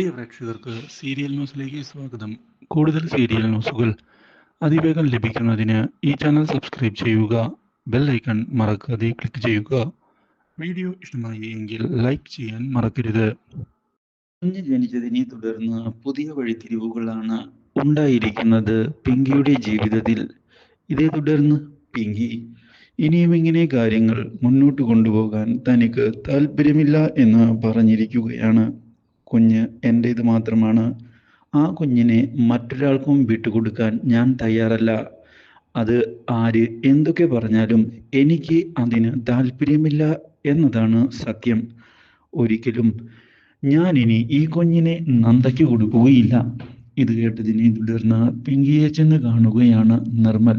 പ്രിയ പ്രേക്ഷകർക്ക് സീരിയൽ ന്യൂസിലേക്ക് സ്വാഗതം. കൂടുതൽ സീരിയൽ ന്യൂസുകൾ അതിവേഗം ലഭിക്കുന്നതിന് ഈ ചാനൽ സബ്സ്ക്രൈബ് ചെയ്യുക ബെൽ ഐക്കൺ മറക്കാതെ ക്ലിക്ക് ചെയ്യുക. വീഡിയോ ഇഷ്ടമായി എങ്കിൽ ലൈക്ക് ചെയ്യാൻ മറക്കരുത്. കുഞ്ഞ് ജനിച്ചതിനെ തുടർന്ന് പുതിയ വഴിത്തിരിവുകളാണ് ഉണ്ടായിരിക്കുന്നത് പിങ്കിയുടെ ജീവിതത്തിൽ. ഇതേ തുടർന്ന് പിങ്കി ഇനിയും ഇങ്ങനെ കാര്യങ്ങൾ മുന്നോട്ട് കൊണ്ടുപോകാൻ തനിക്ക് താല്പര്യമില്ല എന്ന് പറഞ്ഞിരിക്കുകയാണ്. കുഞ്ഞ് എന്റേത് മാത്രമാണ്. ആ കുഞ്ഞിനെ മറ്റൊരാൾക്കും വിട്ടുകൊടുക്കാൻ ഞാൻ തയ്യാറല്ല. അത് ആര് എന്തൊക്കെ പറഞ്ഞാലും എനിക്ക് അതിന് താല്പര്യമില്ല എന്നതാണ് സത്യം. ഒരിക്കലും ഞാൻ ഇനി ഈ കുഞ്ഞിനെ നന്ദയ്ക്ക് കൊടുക്കുകയില്ല. ഇത് കേട്ടതിനെ തുടർന്ന് പിങ്കിയെ ചെന്ന് കാണുകയാണ് നിർമ്മൽ.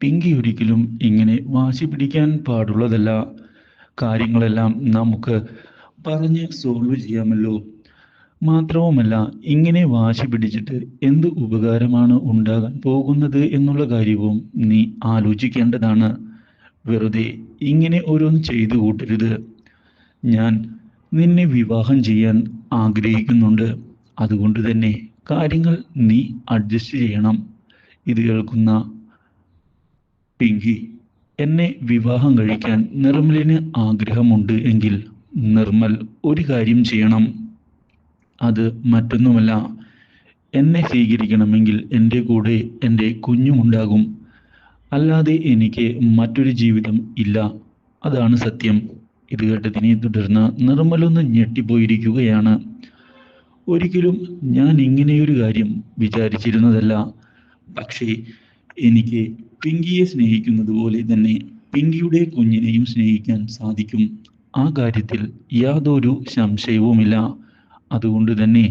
പിങ്കി ഒരിക്കലും ഇങ്ങനെ വാശി പിടിക്കാൻ പാടുള്ളതല്ല. കാര്യങ്ങളെല്ലാം നമുക്ക് പറഞ്ഞ് സോൾവ് ചെയ്യാമല്ലോ. മാത്രവുമല്ല ഇങ്ങനെ വാശി പിടിച്ചിട്ട് എന്ത് ഉപകാരമാണ് ഉണ്ടാകാൻ പോകുന്നത് എന്നുള്ള കാര്യവും നീ ആലോചിക്കേണ്ടതാണ്. വെറുതെ ഇങ്ങനെ ഓരോന്ന് ചെയ്തു കൂട്ടരുത്. ഞാൻ നിന്നെ വിവാഹം ചെയ്യാൻ ആഗ്രഹിക്കുന്നുണ്ട്. അതുകൊണ്ട് തന്നെ കാര്യങ്ങൾ നീ അഡ്ജസ്റ്റ് ചെയ്യണം. ഇത് കേൾക്കുന്ന പിങ്കി എന്നെ വിവാഹം കഴിക്കാൻ നിർമ്മലിന് ആഗ്രഹമുണ്ട് എങ്കിൽ നിർമ്മൽ ഒരു കാര്യം ചെയ്യണം. അത് മറ്റൊന്നുമല്ല. എന്നെ സ്വീകരിക്കണമെങ്കിൽ എന്റെ കൂടെ എന്റെ കുഞ്ഞുമുണ്ടാകും. അല്ലാതെ എനിക്ക് മറ്റൊരു ജീവിതം ഇല്ല. അതാണ് സത്യം. ഇത് കേട്ടതിനെ തുടർന്ന് നിർമ്മലൊന്ന് ഞെട്ടിപ്പോയിരിക്കുകയാണ്. ഒരിക്കലും ഞാൻ ഇങ്ങനെയൊരു കാര്യം വിചാരിച്ചിരുന്നതല്ല. പക്ഷേ എനിക്ക് പിങ്കിയെ സ്നേഹിക്കുന്നത് പോലെ തന്നെ പിങ്കിയുടെ കുഞ്ഞിനെയും സ്നേഹിക്കാൻ സാധിക്കും. ആ കാര്യത്തിൽ യാതൊരു സംശയവുമില്ല. അതുകൊണ്ട് തന്നെ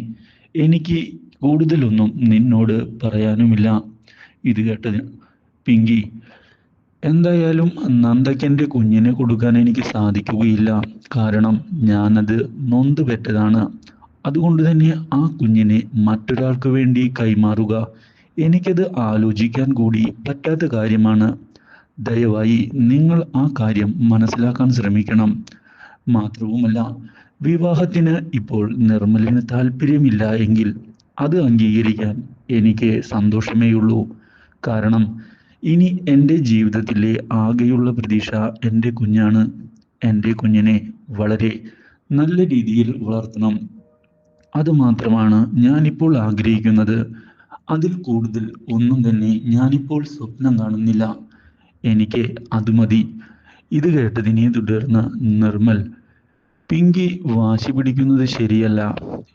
എനിക്ക് കൂടുതലൊന്നും നിന്നോട് പറയാനുമില്ല. ഇത് കേട്ടതിന് പിങ്കി എന്തായാലും നന്ദയ്ക്കെന്റെ കുഞ്ഞിനെ കൊടുക്കാൻ എനിക്ക് സാധിക്കുകയില്ല. കാരണം ഞാനത് നൊന്ത് പെറ്റതാണ്. അതുകൊണ്ട് തന്നെ ആ കുഞ്ഞിനെ മറ്റൊരാൾക്ക് വേണ്ടി കൈമാറുക. എനിക്കത് ആലോചിക്കാൻ കൂടി പറ്റാത്ത കാര്യമാണ്. ദയവായി നിങ്ങൾ ആ കാര്യം മനസ്സിലാക്കാൻ ശ്രമിക്കണം. മാത്രവുമല്ല വിവാഹത്തിന് ഇപ്പോൾ നിർമ്മലിന് താല്പര്യമില്ല എങ്കിൽ അത് അംഗീകരിക്കാൻ എനിക്ക് സന്തോഷമേ ഉള്ളൂ കാരണം ഇനി എന്റെ ജീവിതത്തിലെ ആകെയുള്ള പ്രതീക്ഷ എന്റെ കുഞ്ഞാണ്. എന്റെ കുഞ്ഞിനെ വളരെ നല്ല രീതിയിൽ വളർത്തണം. അതുമാത്രമാണ് ഞാനിപ്പോൾ ആഗ്രഹിക്കുന്നത്. അതിൽ കൂടുതൽ ഒന്നും തന്നെ ഞാനിപ്പോൾ സ്വപ്നം കാണുന്നില്ല. എനിക്ക് അത് മതി. ഇത് കേട്ടതിനെ തുടർന്ന് നിർമ്മൽ പിങ്കി വാശി പിടിക്കുന്നത് ശരിയല്ല.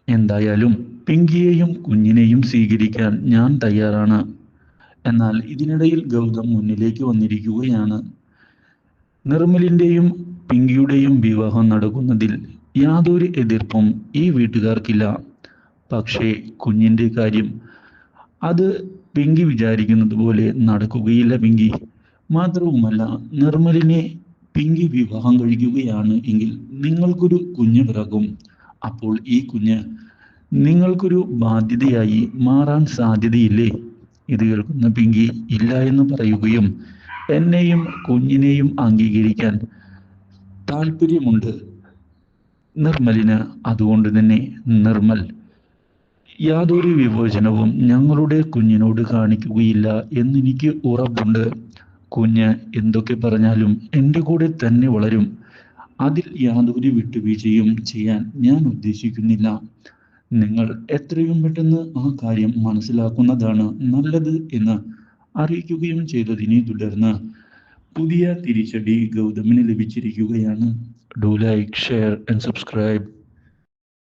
എന്തായാലും പിങ്കിയെയും കുഞ്ഞിനെയും സ്വീകരിക്കാൻ ഞാൻ തയ്യാറാണ്. എന്നാൽ ഇതിനിടയിൽ ഗൗതം മുന്നിലേക്ക് വന്നിരിക്കുകയാണ്. നിർമ്മലിന്റെയും പിങ്കിയുടെയും വിവാഹം നടക്കുന്നതിൽ യാതൊരു എതിർപ്പും ഈ വീട്ടുകാർക്കില്ല. പക്ഷേ കുഞ്ഞിന്റെ കാര്യം അത് പിങ്കി വിചാരിക്കുന്നത് പോലെ നടക്കുകയില്ല പിങ്കി. മാത്രവുമല്ല നിർമ്മലിനെ പിങ്കി വിവാഹം കഴിക്കുകയാണ് എങ്കിൽ നിങ്ങൾക്കൊരു കുഞ്ഞ് പിറകും അപ്പോൾ ഈ കുഞ്ഞ് നിങ്ങൾക്കൊരു ബാധ്യതയായി മാറാൻ സാധ്യതയില്ലേ? ഇത് കേൾക്കുന്ന പിങ്കി ഇല്ല എന്ന് പറയുകയും എന്നെയും കുഞ്ഞിനെയും അംഗീകരിക്കാൻ താല്പര്യമുണ്ട് നിർമ്മലിന് അതുകൊണ്ട് തന്നെ നിർമ്മൽ യാതൊരു വിവേചനവും ഞങ്ങളുടെ കുഞ്ഞിനോട് കാണിക്കുകയില്ല എന്നെനിക്ക് ഉറപ്പുണ്ട്. കുഞ്ഞ് എന്തൊക്കെ പറഞ്ഞാലും എന്റെ കൂടെ തന്നെ വളരും. അതിൽ യാതൊരു വിട്ടുവീഴ്ചയും ചെയ്യാൻ ഞാൻ ഉദ്ദേശിക്കുന്നില്ല. നിങ്ങൾ എത്രയും പെട്ടെന്ന് ആ കാര്യം മനസ്സിലാക്കുന്നതാണ് നല്ലത് എന്ന് അറിയിക്കുകയും ചെയ്തതിനെ തുടർന്ന് പുതിയ തിരിച്ചടി ഗൗതമിന് ലഭിച്ചിരിക്കുകയാണ്. Do like share and subscribe